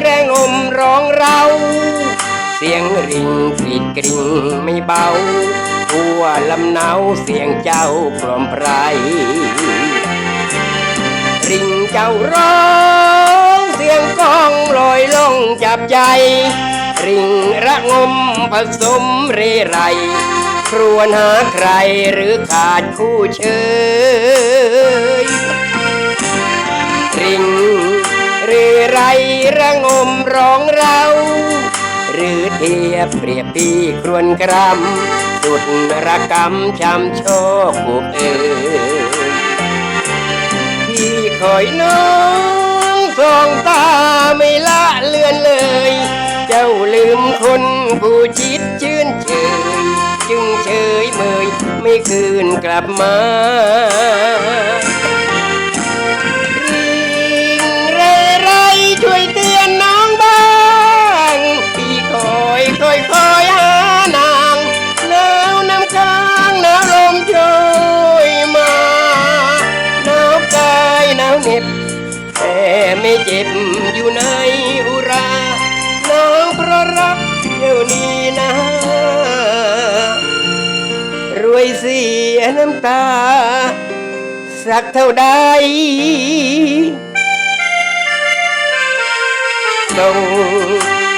แรงอมร้องเรา เสียงริงกรีดกริ่งไม่เบา ทั่วลำเนาเสียงเจ้ากล่อมไพรริงเจ้าร้องเสียงกองลอยลงจับใจ ริงระงมผสมเรไรครวญหาใครหรือขาดคู่เชย มร้องเรา หรือเทียบเปรียบปีครวนกรำสุดระกำช้ำโชคบุกเอ่ยพี่คอยน้องสองตาไม่ละเลือนเลย เจ้าลืมคนผู้ชิดชื่นเชยจึงเฉยเมยไม่คืนกลับมา แต่ไม่เจ็บอยู่ในอุรา น้องเพราะรักเดี๋ยวนี้นะ รวยเสียน้ำตา สักเท่าใดส่ง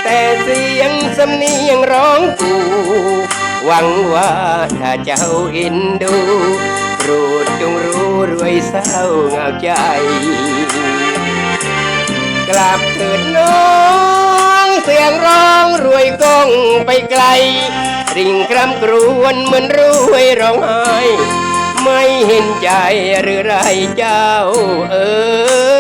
แต่เสียงสำเนียงร้องกูหวังว่าถ้าเจ้าเห็นดูโปรดจงรู้รวยเศร้าเหงาใจ กลับเถิดน้องเสียงร้องรวยก้องไปไกล ริ่งครำกรวนเหมือนรวยร้องไห้ ไม่เห็นใจหรือไรเจ้าเอ๋ย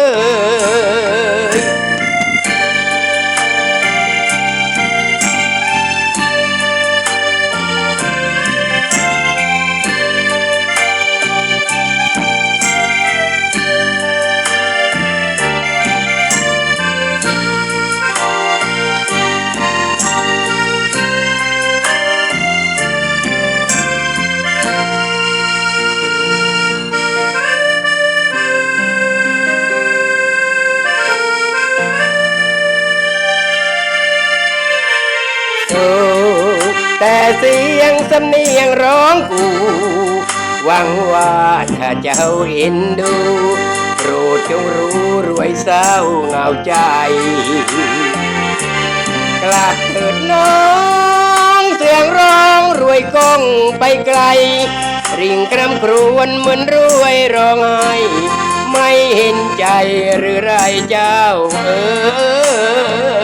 แต่เสียงสำเนียงร้องกู หวังว่าถ้าเจ้าเห็นดูโปรดจงรู้รวยเศร้าเหงาใจ กลับเถิดน้องเสียงร้องรวยก้องไปไกล ริ่งกรำครวนเหมือนรวยร้องไห้ไม่เห็นใจหรือไรเจ้าเอ๋